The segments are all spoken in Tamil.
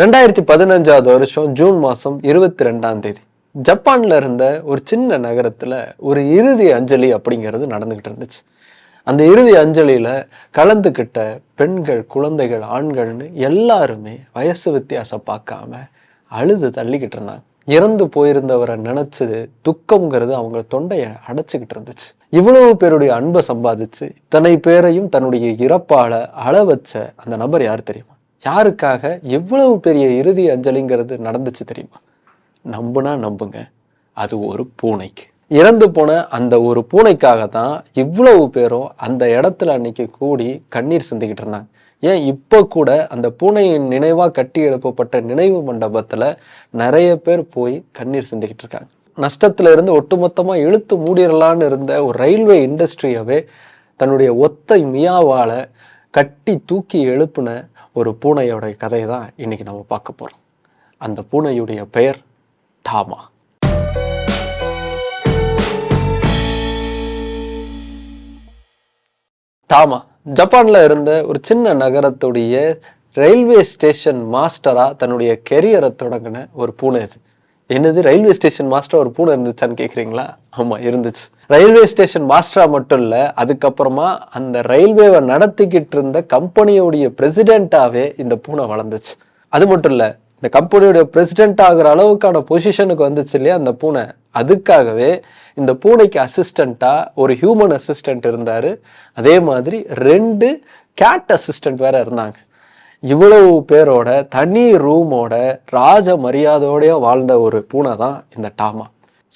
ரெண்டாயிரத்தி பதினஞ்சாவது வருஷம் ஜூன் மாதம் இருபத்தி ரெண்டாம் தேதி. ஜப்பானில் இருந்த ஒரு சின்ன நகரத்தில் ஒரு இறுதி அஞ்சலி அப்படிங்கிறது நடந்துக்கிட்டு இருந்துச்சு. அந்த இறுதி அஞ்சலியில் கலந்துக்கிட்ட பெண்கள் குழந்தைகள் ஆண்கள்னு எல்லாருமே வயசு வித்தியாசம் பார்க்காம அழுது தள்ளிக்கிட்டு இருந்தாங்க. இறந்து போயிருந்தவரை நினச்சி துக்கம்ங்கிறது அவங்க தொண்டையை அடைச்சிக்கிட்டு இருந்துச்சு. இவ்வளவு பேருடைய அன்பை சம்பாதிச்சு இத்தனை பேரையும் தன்னுடைய இறப்பால அள வச்ச அந்த நபர் யார் தெரியுமா? யாருக்காக எவ்வளவு பெரிய இறுதி அஞ்சலிங்கிறது நடந்துச்சு தெரியுமா? நம்புனா நம்புங்க. அது ஒரு பூனைக்கு. இறந்து போன அந்த ஒரு பூனைக்காக தான் இவ்வளவு பேரும் அந்த இடத்துல அன்னைக்கு கூடி கண்ணீர் சிந்திக்கிட்டு இருந்தாங்க. ஏன் இப்போ கூட அந்த பூனையின் நினைவாக கட்டி எழுப்பப்பட்ட நினைவு மண்டபத்தில் நிறைய பேர் போய் கண்ணீர் சிந்திக்கிட்டு இருக்காங்க. நஷ்டத்துல இருந்து ஒட்டுமொத்தமாக இழுத்து மூடிடலான்னு இருந்த ஒரு ரயில்வே இண்டஸ்ட்ரியவே தன்னுடைய ஒத்தை மியாவால் கட்டி தூக்கி எழுப்புன ஒரு பூனையோடைய கதையை தான் இன்னைக்கு நம்ம பார்க்க போகிறோம் அந்த பூனையுடைய பெயர் டாமா. டாமா ஜப்பானில் இருந்த ஒரு சின்ன நகரத்துடைய ரயில்வே ஸ்டேஷன் மாஸ்டராக தன்னுடைய கெரியரை தொடங்கின ஒரு பூனை இது என்னது ரயில்வே ஸ்டேஷன் மாஸ்டர் ஒரு பூனை இருந்துச்சான்னு கேட்குறீங்களா ஆமாம் இருந்துச்சு. ரயில்வே ஸ்டேஷன் மாஸ்டரா மட்டும் இல்லை அதுக்கப்புறமா அந்த ரயில்வேவை நடத்திக்கிட்டு இருந்த கம்பெனியோடைய பிரசிடென்ட்டாவே இந்த பூனை வளர்ந்துச்சு. அது மட்டும் இல்லை இந்த கம்பெனியோட பிரசிடென்ட் ஆகிற அளவுக்கான பொசிஷனுக்கு வந்துச்சு இல்லையா அந்த பூனை. அதுக்காகவே இந்த பூனைக்கு அசிஸ்டண்ட்டாக ஒரு ஹியூமன் அசிஸ்டன்ட் இருந்தார். அதே மாதிரி ரெண்டு கேட் அசிஸ்டன்ட் வேற இருந்தாங்க. இவ்வளவு பேரோட தனி ரூமோட ராஜ மரியாதையோடய வாழ்ந்த ஒரு பூனை தான் இந்த டாமா.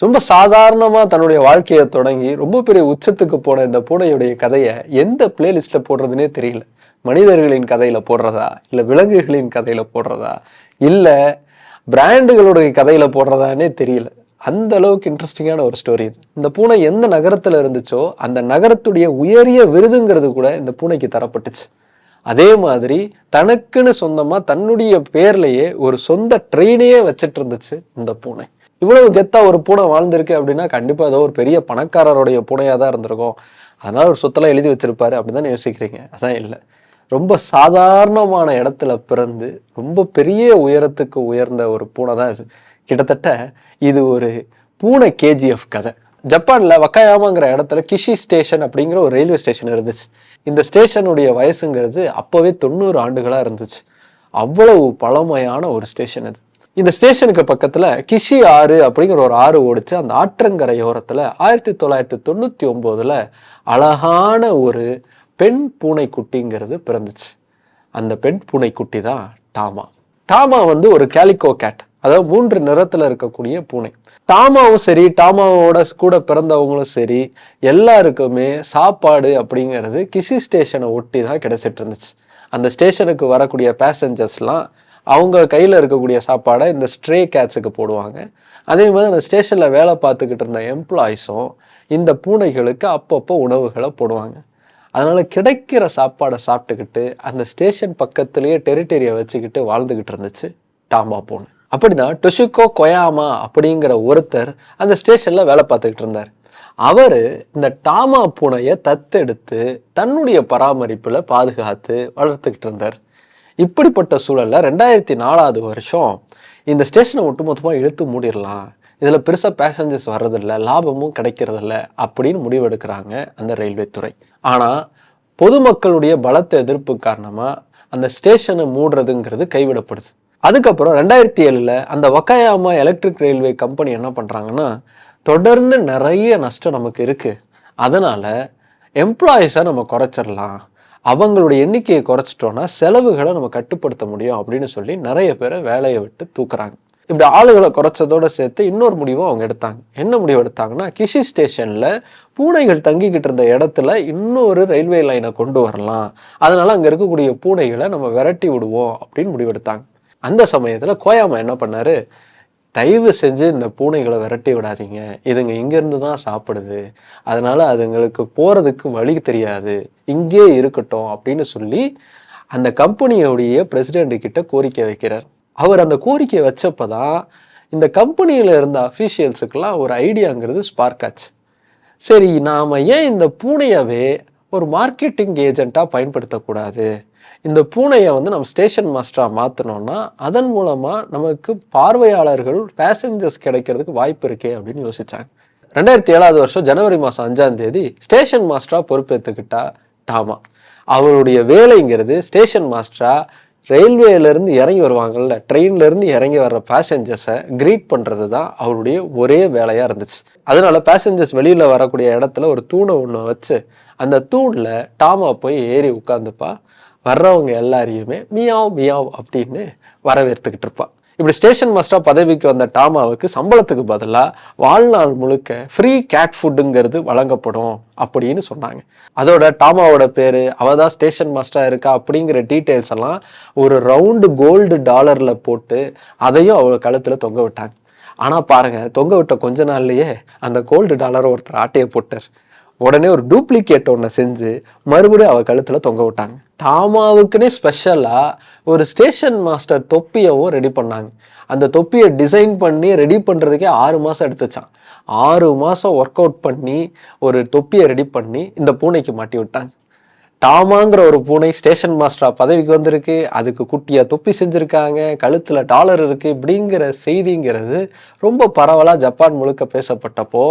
ரொம்ப சாதாரணமாக தன்னுடைய வாழ்க்கையை தொடங்கி ரொம்ப பெரிய உச்சத்துக்கு போன இந்த பூனையுடைய கதையை எந்த பிளேலிஸ்ட்டில் போடுறதுனே தெரியல. மனிதர்களின் கதையில் போடுறதா? இல்லை விலங்குகளின் கதையில் போடுறதா? இல்லை பிராண்டுகளுடைய கதையில் போடுறதானே தெரியல. அந்த அளவுக்கு இன்ட்ரெஸ்டிங்கான ஒரு ஸ்டோரி இது. இந்த பூனை எந்த நகரத்தில் இருந்துச்சோ அந்த நகரத்துடைய உயரிய விருதுங்கிறது கூட இந்த பூனைக்கு தரப்பட்டுச்சு. அதே மாதிரி தனக்குன்னு சொந்தமாக தன்னுடைய பேர்லையே ஒரு சொந்த ட்ரெயினையே வச்சுட்டு இருந்துச்சு இந்த பூனை. இவ்வளவு கெத்தா ஒரு பூனை வாழ்ந்திருக்கு அப்படின்னா கண்டிப்பா ஏதோ ஒரு பெரிய பணக்காரருடைய பூனையா தான் இருந்திருக்கும். அதனால ஒரு சொத்தெல்லாம் எழுதி வச்சிருப்பாரு அப்படின்னு தான் யோசிக்கிறீங்க? அதான் இல்லை. ரொம்ப சாதாரணமான இடத்துல பிறந்து ரொம்ப பெரிய உயரத்துக்கு உயர்ந்த ஒரு பூனை தான் இது. கிட்டத்தட்ட இது ஒரு பூனை கேஜிஎஃப் கதை. ஜப்பானில் வக்காயாமாங்கிற இடத்துல கிஷி ஸ்டேஷன் அப்படிங்கிற ஒரு ரயில்வே ஸ்டேஷன் இருந்துச்சு. இந்த ஸ்டேஷனுடைய வயசுங்கிறது அப்போவே தொண்ணூறு ஆண்டுகளாக இருந்துச்சு. அவ்வளவு பழமையான ஒரு ஸ்டேஷன் அது. இந்த ஸ்டேஷனுக்கு பக்கத்தில் கிஷி ஆறு அப்படிங்கிற ஒரு ஆறு ஓடிச்சு. அந்த ஆற்றங்கரையோரத்தில் ஆயிரத்தி தொள்ளாயிரத்தி தொண்ணூற்றி ஒம்போதில் அழகான ஒரு பெண் பூனைக்குட்டிங்கிறது பிறந்துச்சு. அந்த பெண் பூனைக்குட்டி தான் டாமா. டாமா வந்து ஒரு கேலிகோ கேட் அதாவது மூன்று நிறத்துல இருக்கக்கூடிய பூனை. டாமாவும் சரி டாமாவோட கூட பிறந்தவங்களும் சரி எல்லாருக்குமே சாப்பாடு அப்படிங்கிறது கிசி ஸ்டேஷனை ஒட்டி தான் கிடைச்சிட்டு இருந்துச்சு. அந்த ஸ்டேஷனுக்கு வரக்கூடிய பேசஞ்சர்ஸ்லாம் அவங்க கையில் இருக்கக்கூடிய சாப்பாடை இந்த ஸ்ட்ரே கேட்ஸுக்கு போடுவாங்க. அதே மாதிரி அந்த ஸ்டேஷனில் வேலை பார்த்துக்கிட்டு இருந்த எம்ப்ளாயிஸும் இந்த பூனைகளுக்கு அப்பப்போ உணவுகளை போடுவாங்க. அதனால் கிடைக்கிற சாப்பாடை சாப்பிட்டுக்கிட்டு அந்த ஸ்டேஷன் பக்கத்துலேயே டெரிட்டரியை வச்சுக்கிட்டு வாழ்ந்துக்கிட்டு இருந்துச்சு டாமா பூனை. அப்படிதான் டொஷிகோ கொயாமா அப்படிங்கிற ஒருத்தர் அந்த ஸ்டேஷன்ல வேலை பார்த்துக்கிட்டு இருந்தார். அவர் இந்த டாமா பூனையை தத்தெடுத்து தன்னுடைய பராமரிப்பில் பாதுகாத்து வளர்த்துக்கிட்டு இருந்தார். இப்படிப்பட்ட சூழலில் ரெண்டாயிரத்தி நாலாவது வருஷம் இந்த ஸ்டேஷனை ஒட்டுமொத்தமாக இழுத்து மூடிடலாம். இதில் பெருசாக பேசஞ்சர்ஸ் வர்றதில்ல லாபமும் கிடைக்கிறதில்ல அப்படின்னு முடிவெடுக்கிறாங்க அந்த ரயில்வே துறை. ஆனால் பொதுமக்களுடைய பலத்த எதிர்ப்பு காரணமாக அந்த ஸ்டேஷனை மூடுறதுங்கிறது கைவிடப்படுது. அதுக்கப்புறம் ரெண்டாயிரத்தி ஏழில் அந்த வக்காயாமா எலக்ட்ரிக் ரயில்வே கம்பெனி என்ன பண்ணுறாங்கன்னா தொடர்ந்து நிறைய நஷ்டம் நமக்கு இருக்குது அதனால் எம்ப்ளாயீஸை நம்ம குறைச்சிடலாம். அவங்களுடைய எண்ணிக்கையை குறைச்சிட்டோன்னா செலவுகளை நம்ம கட்டுப்படுத்த முடியும் அப்படின்னு சொல்லி நிறைய பேரை வேலையை விட்டு தூக்குறாங்க. இப்படி ஆளுகளை குறைச்சதோட சேர்த்து இன்னொரு முடிவும் அவங்க எடுத்தாங்க. என்ன முடிவு எடுத்தாங்கன்னா கிஷி ஸ்டேஷனில் பூனைகள் தங்கிக்கிட்டு இருந்த இடத்துல இன்னொரு ரயில்வே லைனை கொண்டு வரலாம். அதனால் அங்கே இருக்கக்கூடிய பூனைகளை நம்ம விரட்டி விடுவோம் அப்படின்னு முடிவெடுத்தாங்க. அந்த சமயத்தில் கோயாமா என்ன பண்ணார்? தயவு செஞ்சு இந்த பூனைகளை விரட்டி விடாதீங்க. இதுங்க இங்கேருந்து தான் சாப்பிடுது. அதனால் அதுங்களுக்கு போகிறதுக்கு வழி தெரியாது. இங்கே இருக்கட்டும் அப்படின்னு சொல்லி அந்த கம்பெனியோடைய பிரசிடென்ட் கிட்ட கோரிக்கை வைக்கிறார். அவர் அந்த கோரிக்கை வச்சப்போ தான் இந்த கம்பெனியில் இருந்த அஃபீஷியல்ஸுக்கெல்லாம் ஒரு ஐடியாங்கிறது ஸ்பார்க் ஆச்சு. சரி நாம் ஏன் இந்த பூனையவே ஒரு மார்க்கெட்டிங் ஏஜெண்ட்டாக பயன்படுத்தக்கூடாது. இந்த பூனையை வந்து நம்ம ஸ்டேஷன் மாஸ்டராக மாற்றினோம்னா அதன் மூலமாக நமக்கு பார்வையாளர்கள் பேசஞ்சர்ஸ் கிடைக்கிறதுக்கு வாய்ப்பு இருக்கே அப்படின்னு யோசித்தாங்க ரெண்டாயிரத்தி ஏழாவது வருஷம் ஜனவரி மாதம் அஞ்சாம் தேதி ஸ்டேஷன் மாஸ்டராக பொறுப்பேற்றுக்கிட்டா டாமா. அவருடைய வேலைங்கிறது ஸ்டேஷன் மாஸ்டராக ரயில்வேலேருந்து இறங்கி வருவாங்கல்ல ட்ரெயின்லேருந்து இறங்கி வர்ற பேசஞ்சர்ஸை க்ரீட் பண்ணுறது தான் அவருடைய ஒரே வேலையாக இருந்துச்சு. அதனால பேசஞ்சர்ஸ் வெளியில் வரக்கூடிய இடத்துல ஒரு தூணை ஒன்று வச்சு அந்த தூணில் டாமா போய் ஏறி உட்காந்துப்பா வர்றவங்க எல்லாரையுமே மியாவ் மியாவ் அப்படின்னு வரவேற்றுக்கிட்டு இருப்பாள் இப்படி ஸ்டேஷன் மாஸ்டராக பதவிக்கு வந்த டாமாவுக்கு சம்பளத்துக்கு பதிலாக வாழ்நாள் முழுக்க ஃப்ரீ கேட் ஃபுட்டுங்கிறது வழங்கப்படும் அப்படின்னு சொன்னாங்க. அதோட டாமாவோட பேர் அவ தான் ஸ்டேஷன் மாஸ்டராக இருக்கா அப்படிங்கிற டீட்டெயில்ஸ் எல்லாம் ஒரு ரவுண்டு கோல்டு டாலரில் போட்டு அதையும் அவள் கழுத்தில் தொங்க விட்டாங்க. ஆனால் பாருங்கள் தொங்க விட்ட கொஞ்ச நாள்லையே அந்த கோல்டு டாலரை ஒருத்தர் ஆட்டையை போட்டார். உடனே ஒரு டூப்ளிகேட் ஒன்று செஞ்சு மறுபடியும் அவள் கழுத்தில் தொங்க விட்டாங்க. டாமாவுக்குன்னே ஸ்பெஷலாக ஒரு ஸ்டேஷன் மாஸ்டர் தொப்பியவும் ரெடி பண்ணாங்க. அந்த தொப்பியை டிசைன் பண்ணி ரெடி பண்ணுறதுக்கே ஆறு மாதம் எடுத்துச்சான் ஆறு மாதம் ஒர்க் அவுட் பண்ணி ஒரு தொப்பியை ரெடி பண்ணி இந்த பூனைக்கு மாட்டி விட்டாங்க. டாமாங்கிற ஒரு பூனை ஸ்டேஷன் மாஸ்டரா பதவிக்கு வந்திருக்கு. அதுக்கு குட்டியா தொப்பி செஞ்சுருக்காங்க. கழுத்துல டாலர் இருக்கு இப்படிங்கிற செய்திங்கிறது ரொம்ப பரவலாக ஜப்பான் முழுக்க பேசப்பட்டப்போ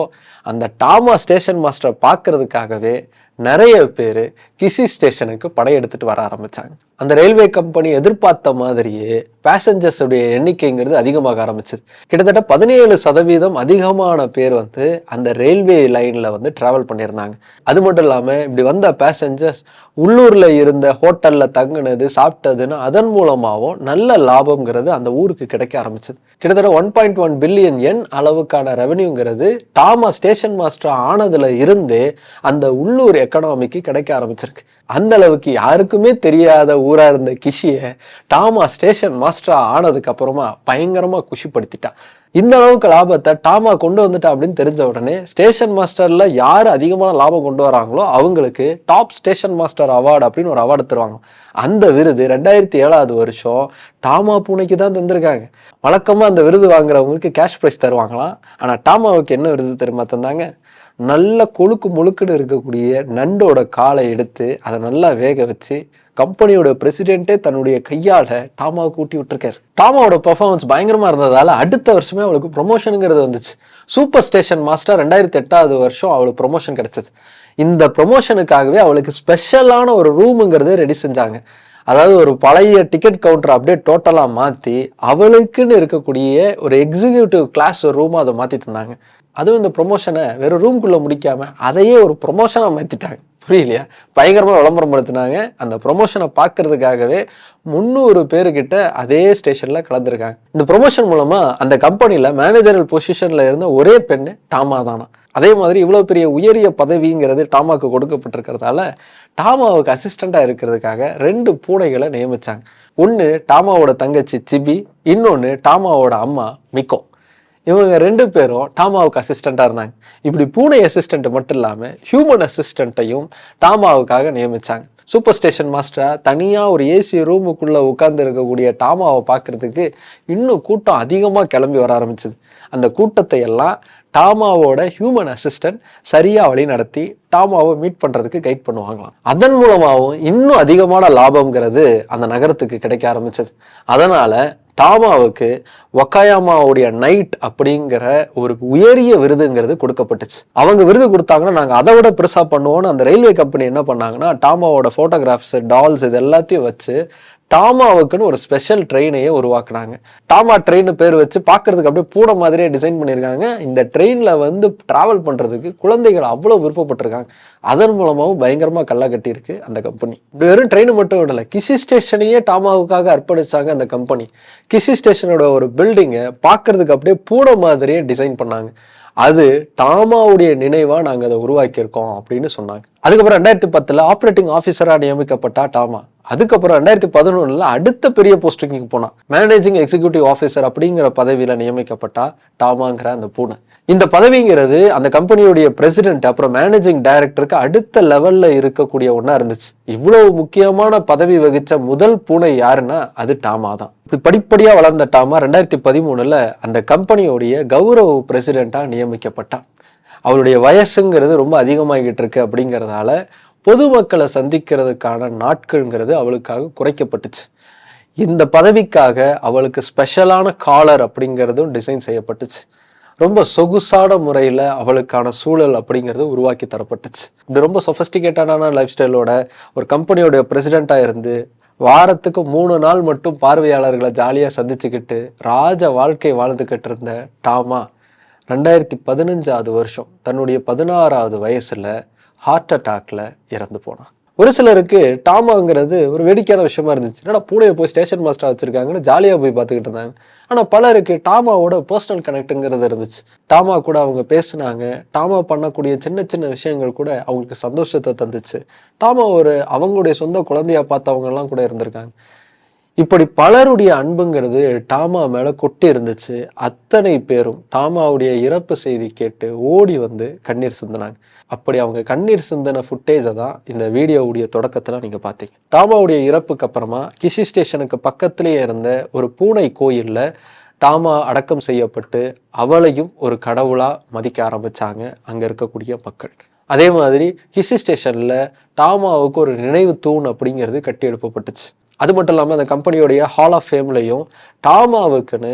அந்த டாமா ஸ்டேஷன் மாஸ்டரை பார்க்கறதுக்காகவே நிறைய பேர் கிசி ஸ்டேஷனுக்கு படையெடுத்துட்டு வர ஆரம்பிச்சாங்க. அந்த ரயில்வே கம்பெனி எதிர்பார்த்த மாதிரியே பேசஞ்சர்ஸுடைய எண்ணிக்கைங்கிறது அதிகமாக ஆரம்பிச்சது. கிட்டத்தட்ட பதினேழு சதவீதம் அதிகமான பேர் வந்து அந்த ரயில்வே லைன்ல வந்து டிராவல் பண்ணியிருந்தாங்க. அது மட்டும் இல்லாமல் இப்படி வந்த பேசஞ்சர்ஸ் உள்ளூர்ல இருந்த ஹோட்டல்ல தங்கினது சாப்பிட்டதுன்னு அதன் மூலமாகவும் நல்ல லாபம்ங்கிறது அந்த ஊருக்கு கிடைக்க ஆரம்பிச்சது. கிட்டத்தட்ட ஒன் பாயிண்ட் ஒன் பில்லியன் எண் அளவுக்கான ரெவன்யூங்கிறது டாமா ஸ்டேஷன் மாஸ்டர் ஆனதுல இருந்தே அந்த உள்ளூர் எக்கனாமிக்கு கிடைக்க ஆரம்பிச்சிருக்கு அந்த அளவுக்கு யாருக்குமே தெரியாத ஊரா இருந்த கிஷியை டாமா ஸ்டேஷன் மாஸ்டரா ஆனதுக்கு அப்புறமா பயங்கரமா குஷிப்படுத்திட்டான் இந்த அளவுக்கு லாபத்தை டாமா கொண்டு வந்துட்டா அப்படின்னு தெரிஞ்ச உடனே ஸ்டேஷன் மாஸ்டர்ல யார் அதிகமான லாபம் கொண்டு வராங்களோ அவங்களுக்கு டாப் ஸ்டேஷன் மாஸ்டர் அவார்டு அப்படின்னு ஒரு அவார்டு தருவாங்க. அந்த விருது ரெண்டாயிரத்தி ஏழாவது வருஷம் டாமா பூனைக்கு தான் தந்திருக்காங்க. வழக்கமா அந்த விருது வாங்குறவங்களுக்கு கேஷ் ப்ரைஸ் தருவாங்களாம். ஆனா டாமாவுக்கு என்ன விருது தெரியுமா தந்தாங்க? நல்ல கொழுக்கு முழுக்குன்னு இருக்கக்கூடிய நண்டோட காலை எடுத்து அதை நல்லா வேக வச்சு கம்பெனியோட பிரசிடென்ட்டே தன்னுடைய கையால் டாமாவை கூட்டி விட்டுருக்காரு. டாமாவோட பர்ஃபார்மன்ஸ் பயங்கரமாக இருந்ததால் அடுத்த வருஷமே அவளுக்கு ப்ரொமோஷனுங்கிறது வந்துச்சு. சூப்பர் ஸ்டேஷன் மாஸ்டர் ரெண்டாயிரத்தி எட்டாவது வருஷம் அவளுக்கு ப்ரொமோஷன் கிடைச்சது. இந்த ப்ரொமோஷனுக்காகவே அவளுக்கு ஸ்பெஷலான ஒரு ரூமுங்கிறதே ரெடி செஞ்சாங்க. அதாவது ஒரு பழைய டிக்கெட் கவுண்டர் அப்படியே டோட்டலாக மாற்றி அவளுக்குன்னு இருக்கக்கூடிய ஒரு எக்ஸிக்யூட்டிவ் கிளாஸ் ஒரு ரூமாக அதை மாற்றி தந்தாங்க அதுவும் இந்த ப்ரொமோஷனை வெறும் ரூம்குள்ளே முடிக்காமல் அதையே ஒரு ப்ரொமோஷனாக மாற்றிட்டாங்க புரியலையா? பயங்கரமாக விளம்பரம் படுத்தினாங்க. அந்த ப்ரொமோஷனை பார்க்கறதுக்காகவே முந்நூறு பேருக்கிட்ட அதே ஸ்டேஷனில் கலந்துருக்காங்க. இந்த ப்ரொமோஷன் மூலமாக அந்த கம்பெனியில் மேனேஜரல் பொசிஷனில் இருந்த ஒரே பெண்ணு டாமா தானா. அதே மாதிரி இவ்வளோ பெரிய உயரிய பதவிங்கிறது டாமாவுக்கு கொடுக்கப்பட்டிருக்கிறதால டாமாவுக்கு அசிஸ்டண்ட்டாக இருக்கிறதுக்காக ரெண்டு பூனைகளை நியமித்தாங்க ஒன்று டாமாவோட தங்கச்சி சிபி இன்னொன்று டாமாவோட அம்மா மிக்கோ. இவங்க ரெண்டு பேரும் டாமாவுக்கு அசிஸ்டண்ட்டாக இருந்தாங்க. இப்படி பூனை அசிஸ்டண்ட் மட்டும் இல்லாமல் ஹியூமன் அசிஸ்டண்ட்டையும் டாமாவுக்காக நியமித்தாங்க சூப்பர் ஸ்டேஷன் மாஸ்டராக தனியாக ஒரு ஏசி ரூமுக்குள்ளே உட்கார்ந்து இருக்கக்கூடிய டாமாவை பார்க்கறதுக்கு இன்னும் கூட்டம் அதிகமாக கிளம்பி வர ஆரம்பிச்சது. அந்த கூட்டத்தை எல்லாம் டாமாவோட ஹியூமன் அசிஸ்டன்ட் சரியாக வழி நடத்தி டாமாவை மீட் பண்ணுறதுக்கு கைட் பண்ணுவாங்களாம். அதன் மூலமாகவும் இன்னும் அதிகமான லாபம்ங்கிறது அந்த நகரத்துக்கு கிடைக்க ஆரம்பிச்சது. அதனால் டாமாவுக்கு ஒக்காயாமாவுடைய நைட் அப்படிங்கிற ஒரு உயரிய விருதுங்கிறது கொடுக்கப்பட்டுச்சு. அவங்க விருது கொடுத்தாங்கன்னா நாங்கள் அதை விட பெருசாக பண்ணுவோம்னு அந்த ரயில்வே கம்பெனி என்ன பண்ணாங்கன்னா டாமாவோட ஃபோட்டோகிராஃப்ஸ் டால்ஸ் இது எல்லாத்தையும் வச்சு டாமாவுக்குன்னு ஒரு ஸ்பெஷல் ட்ரெயினையே உருவாக்குனாங்க. டாமா ட்ரெயின் பேர் வச்சு பார்க்கறதுக்கு அப்படியே பூனை மாதிரியே டிசைன் பண்ணியிருக்காங்க. இந்த ட்ரெயினில் வந்து ட்ராவல் பண்ணுறதுக்கு குழந்தைகள் அவ்வளோ விருப்பப்பட்டிருக்காங்க. அதன் மூலமாகவும் பயங்கரமாக கல்லா கட்டியிருக்கு அந்த கம்பெனி வெறும் ட்ரெயின் மட்டும் விடலை கிசி ஸ்டேஷனையே டாமாவுக்காக அர்ப்பணிச்சாங்க அந்த கம்பெனி கிசி ஸ்டேஷனோட ஒரு பில்டிங்கை பார்க்கறதுக்கு அப்படியே பூனை மாதிரியே டிசைன் பண்ணாங்க. அது டாமாவுடைய நினைவாக நாங்கள் அதை உருவாக்கியிருக்கோம் அப்படின்னு சொன்னாங்க. அதுக்கப்புறம் ரெண்டாயிரத்தி பத்தில் ஆப்ரேட்டிங் ஆஃபீஸராக நியமிக்கப்பட்டா டாமா. அதுக்கப்புறம் ரெண்டாயிரத்தி பதினொன்றில் அடுத்த பெரிய போஸ்டிங்க்கு போனான். மேனேஜிங் எக்ஸிக்யூட்டிவ் ஆஃபீஸர் அப்படிங்கிற பதவியில் நியமிக்கப்பட்டா டாமாங்கிற அந்த பூனை. இந்த பதவிங்கிறது அந்த கம்பெனியுடைய பிரசிடென்ட் அப்புறம் மேனேஜிங் டைரக்டருக்கு அடுத்த லெவலில் இருக்கக்கூடிய ஒன்றா இருந்துச்சு. இவ்வளவு முக்கியமான பதவி வகித்த முதல் பூனை யாருன்னா அது டாமா தான். இப்படி படிப்படியாக வளர்ந்த டாமா ரெண்டாயிரத்தி பதிமூணில் அந்த கம்பெனியுடைய கௌரவ பிரசிடெண்ட்டாக நியமிக்கப்பட்டான். அவருடைய வயசுங்கிறது ரொம்ப அதிகமாகிட்டு இருக்கு அப்படிங்கிறதால பொதுமக்களை சந்திக்கிறதுக்கான நாட்கள்ங்கிறது அவளுக்காக குறைக்கப்பட்டுச்சு. இந்த பதவிக்காக அவளுக்கு ஸ்பெஷலான காலர் அப்படிங்கிறதும் டிசைன் செய்யப்பட்டுச்சு. ரொம்ப சொகுசான முறையில் அவளுக்கான சூழல் அப்படிங்கிறது உருவாக்கி தரப்பட்டுச்சு. இப்படி ரொம்ப சொஃபஸ்டிகேட்டடான லைஃப் ஸ்டைலோட ஒரு கம்பெனியோட பிரசிடெண்ட்டாக இருந்து வாரத்துக்கு மூணு நாள் மட்டும் பார்வையாளர்களை ஜாலியாக சந்திச்சுக்கிட்டு ராஜ வாழ்க்கை வாழ்ந்துக்கிட்டு இருந்த டாமா ரெண்டாயிரத்தி பதினஞ்சாவது வருஷம் தன்னுடைய பதினாறாவது வயசுல ஹார்ட் அட்டாக்ல இறந்து போனான். ஒரு சிலருக்கு டாமாங்கிறது ஒரு வேடிக்கையான விஷயமா இருந்துச்சு. ஏன்னா பூனையை போய் ஸ்டேஷன் மாஸ்டர் வச்சிருக்காங்கன்னு ஜாலியாக போய் பார்த்துக்கிட்டு இருந்தாங்க. ஆனால் பலருக்கு டாமாவோட பர்சனல் கனெக்ட்டுங்கிறது இருந்துச்சு. டாமா கூட அவங்க பேசுனாங்க. டாமா பண்ணக்கூடிய சின்ன சின்ன விஷயங்கள் கூட அவங்களுக்கு சந்தோஷத்தை தந்துச்சு. டாமா ஒரு அவங்களுடைய சொந்த குழந்தையா பார்த்தவங்கலாம் கூட இருந்திருக்காங்க. இப்படி பலருடைய அன்புங்கிறது டாமா மேல கொட்டி இருந்துச்சு. அத்தனை பேரும் டாமாவுடைய இறப்பு செய்தி கேட்டு ஓடி வந்து கண்ணீர் சிந்தினாங்க. அப்படி அவங்க கண்ணீர் சிந்தின ஃபுட்டேஜை தான் இந்த வீடியோவுடைய தொடக்கத்துல நீங்க பார்த்தீங்க. டாமாவுடைய இறப்புக்கு அப்புறமா கிஷி ஸ்டேஷனுக்கு பக்கத்திலேயே இருந்த ஒரு பூனை கோயில்ல டாமா அடக்கம் செய்யப்பட்டு அவளையும் ஒரு கடவுளா மதிக்க ஆரம்பிச்சாங்க அங்க இருக்கக்கூடிய மக்கள். அதே மாதிரி கிசி ஸ்டேஷன்ல டாமாவுக்கு ஒரு நினைவு தூண் அப்படிங்கிறது கட்டி எழுப்பப்பட்டுச்சு அது மட்டும் இல்லாமல் அந்த கம்பெனியோடைய ஹால் ஆஃப் ஃபேம்லையும் டாமாவுக்குன்னு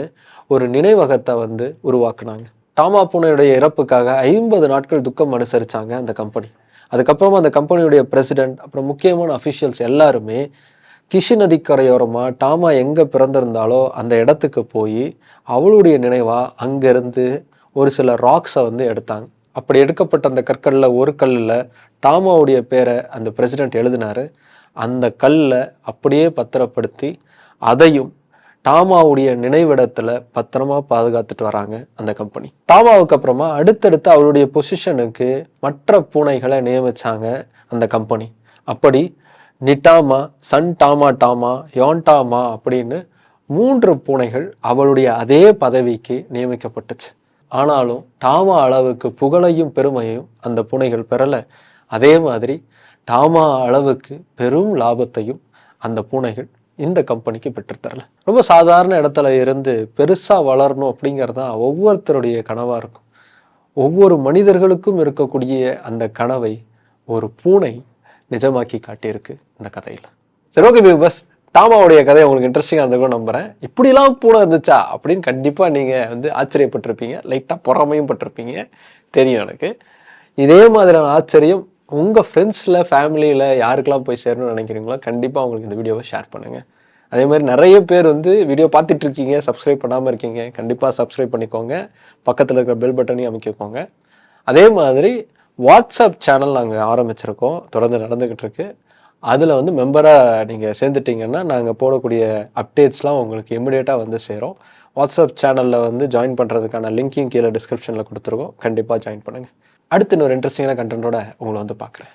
ஒரு நினைவகத்தை வந்து உருவாக்குனாங்க. டாமா பூனையுடைய இறப்புக்காக ஐம்பது நாட்கள் துக்கம் அனுசரித்தாங்க அந்த கம்பெனி அதுக்கப்புறமா அந்த கம்பெனியுடைய பிரசிடென்ட் அப்புறம் முக்கியமான அஃபிஷியல்ஸ் எல்லாருமே கிஷி நதிக்கரையோரமாக டாமா எங்கே பிறந்திருந்தாலோ அந்த இடத்துக்கு போய் அவளுடைய நினைவாக அங்கேருந்து ஒரு சில ராக்ஸை வந்து எடுத்தாங்க. அப்படி எடுக்கப்பட்ட அந்த கற்களில் ஒரு கல்லில் டாமாவுடைய பேரை அந்த பிரசிடென்ட் எழுதினாரு. அந்த கல்லை அப்படியே பத்திரப்படுத்தி அதையும் டாமாவுடைய நினைவிடத்தில் பத்திரமா பாதுகாத்துட்டு வராங்க அந்த கம்பெனி டாமாவுக்கு அப்புறமா அடுத்தடுத்து அவருடைய பொசிஷனுக்கு மற்ற பூனைகளை நியமித்தாங்க அந்த கம்பெனி அப்படி நிட்டாமா சன் டாமா டாமா யோன்டாமா அப்படின்னு மூன்று பூனைகள் அவளுடைய அதே பதவிக்கு நியமிக்கப்பட்டுச்சு. ஆனாலும் டாமா அளவுக்கு புகழையும் பெருமையும் அந்த பூனைகள் பெறலை. அதே மாதிரி டாமா அளவுக்கு பெரும் லாபத்தையும் அந்த பூனைகள் இந்த கம்பெனிக்கு பெற்றுத்தரல. ரொம்ப சாதாரண இடத்துல இருந்து பெருசாக வளரணும் அப்படிங்கிறது தான் ஒவ்வொருத்தருடைய கனவாக இருக்கும். ஒவ்வொரு மனிதர்களுக்கும் இருக்கக்கூடிய அந்த கனவை ஒரு பூனை நிஜமாக்கி காட்டியிருக்கு இந்த கதையில். சரி ஓகே பிக் பஸ் டாமாவுடைய கதை உங்களுக்கு இன்ட்ரெஸ்டிங்காக இருந்திருக்கும் நம்புகிறேன் இப்படிலாம் பூனை இருந்துச்சா அப்படின்னு கண்டிப்பாக நீங்கள் வந்து ஆச்சரியப்பட்டிருப்பீங்க. லைட்டாக பொறாமையும் பட்டிருப்பீங்க. தெரியும் எனக்கு. இதே மாதிரியான ஆச்சரியம் உங்கள் ஃப்ரெண்ட்ஸில் ஃபேமிலியில் யாருக்கெல்லாம் போய் சேரணும்னு நினைக்கிறீங்களோ கண்டிப்பாக உங்களுக்கு இந்த வீடியோவை ஷேர் பண்ணுங்கள் அதே மாதிரி நிறைய பேர் வந்து வீடியோ பார்த்துட்டு இருக்கீங்க சப்ஸ்கிரைப் பண்ணாமல் இருக்கீங்க கண்டிப்பாக சப்ஸ்கிரைப் பண்ணிக்கோங்க. பக்கத்தில் இருக்கிற பெல் பட்டனையும் அமைக்கிக்கோங்க அதே மாதிரி வாட்ஸ்அப் சேனல் நாங்கள் ஆரம்பிச்சிருக்கோம். தொடர்ந்து நடந்துக்கிட்டு இருக்கு. அதில் வந்து மெம்பராக நீங்கள் சேர்ந்துட்டீங்கன்னா நாங்கள் போடக்கூடிய அப்டேட்ஸ்லாம் உங்களுக்கு இமிடியேட்டாக வந்து சேரும். வாட்ஸ்அப் சேனலில் வந்து ஜாயின் பண்ணுறதுக்கான லிங்க்கையும் கீழே டிஸ்கிரிப்ஷனில் கொடுத்துருக்கோம். கண்டிப்பாக ஜாயின் பண்ணுங்கள் அடுத்து இன்னொரு இன்ட்ரெஸ்டிங்கான கண்டென்ட்டோட உங்களை வந்து பார்க்குறேன்.